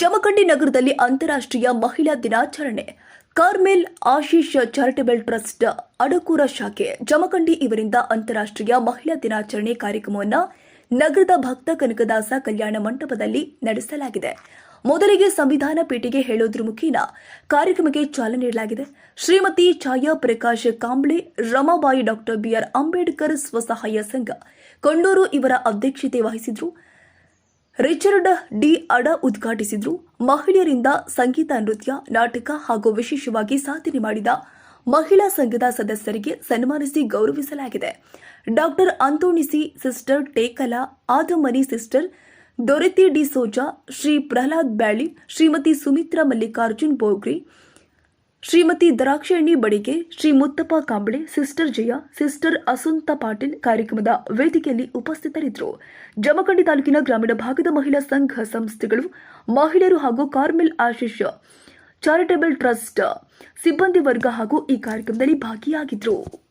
ಜಮಖಂಡಿ ನಗರದಲ್ಲಿ ಅಂತಾರಾಷ್ಟ್ರೀಯ ಮಹಿಳಾ ದಿನಾಚರಣೆ. Carmel Ashish charitable trust Adakur ಶಾಖೆ ಜಮಖಂಡಿ ಇವರಿಂದ ಅಂತಾರಾಷ್ಟ್ರೀಯ ಮಹಿಳಾ ದಿನಾಚರಣೆ ಕಾರ್ಯಕ್ರಮವನ್ನು ನಗರದ ಭಕ್ತ ಕನಕದಾಸ ಕಲ್ಯಾಣ ಮಂಟಪದಲ್ಲಿ ನಡೆಸಲಾಗಿದೆ. ಮೊದಲಿಗೆ ಸಂವಿಧಾನ ಪೀಠಿಗೆ ಹೇಳೋದ್ರ ಮುಖೇನ ಕಾರ್ಯಕ್ರಮಕ್ಕೆ ಚಾಲನೆ ನೀಡಲಾಗಿದೆ. ಶ್ರೀಮತಿ ಛಾಯಾ ಪ್ರಕಾಶ್ ಕಾಂಬ್ಳೆ, ರಮಾಬಾಯಿ ಡಾಕ್ಟರ್ ಬಿಆರ್ ಅಂಬೇಡ್ಕರ್ ಸ್ವಸಹಾಯ ಸಂಘ ಕೊಂಡೂರು ಇವರ ಅಧ್ಯಕ್ಷತೆ ವಹಿಸಿದ್ರು. ರಿಚರ್ಡ್ ಡಿ ಅಡ ಉದ್ಘಾಟಿಸಿದ್ರು. ಮಹಿಳೆಯರಿಂದ ಸಂಗೀತ, ನೃತ್ಯ, ನಾಟಕ ಹಾಗೂ ವಿಶೇಷವಾಗಿ ಸಾಧನೆ ಮಾಡಿದ ಮಹಿಳಾ ಸಂಘದ ಸದಸ್ಯರಿಗೆ ಸನ್ಮಾನಿಸಿ ಗೌರವಿಸಲಾಗಿದೆ. Doctor Anthonisi sister Tekla, Adamani sister Dorothy D'Souza, Shri Prahlad Byali, Shrimati Sumitra Mallikarjun Bogri Shrimati Drakshayani Badige Shri Muttappa Kambale, sister Jaya, sister Assunta Patil ಕಾರ್ಯಕ್ರಮದ ವೇದಿಕೆಯಲ್ಲಿ ಉಪಸ್ಥಿತರಿದ್ದರು. ಜಮಖಂಡಿ ತಾಲೂಕಿನ ಗ್ರಾಮೀಣ ಭಾಗದ ಮಹಿಳಾ ಸಂಘ ಸಂಸ್ಥೆಗಳು, ಮಹಿಳೆಯರು ಹಾಗೂ ಕಾರ್ಮೆಲ್ ಆಶೀಶ್ ಚಾರಿಟೇಬಲ್ ಟ್ರಸ್ಟ್ ಸಿಬ್ಬಂದಿ ವರ್ಗ ಹಾಗೂ ಈ ಕಾರ್ಯಕ್ರಮದಲ್ಲಿ ಭಾಗಿಯಾಗಿದ್ದರು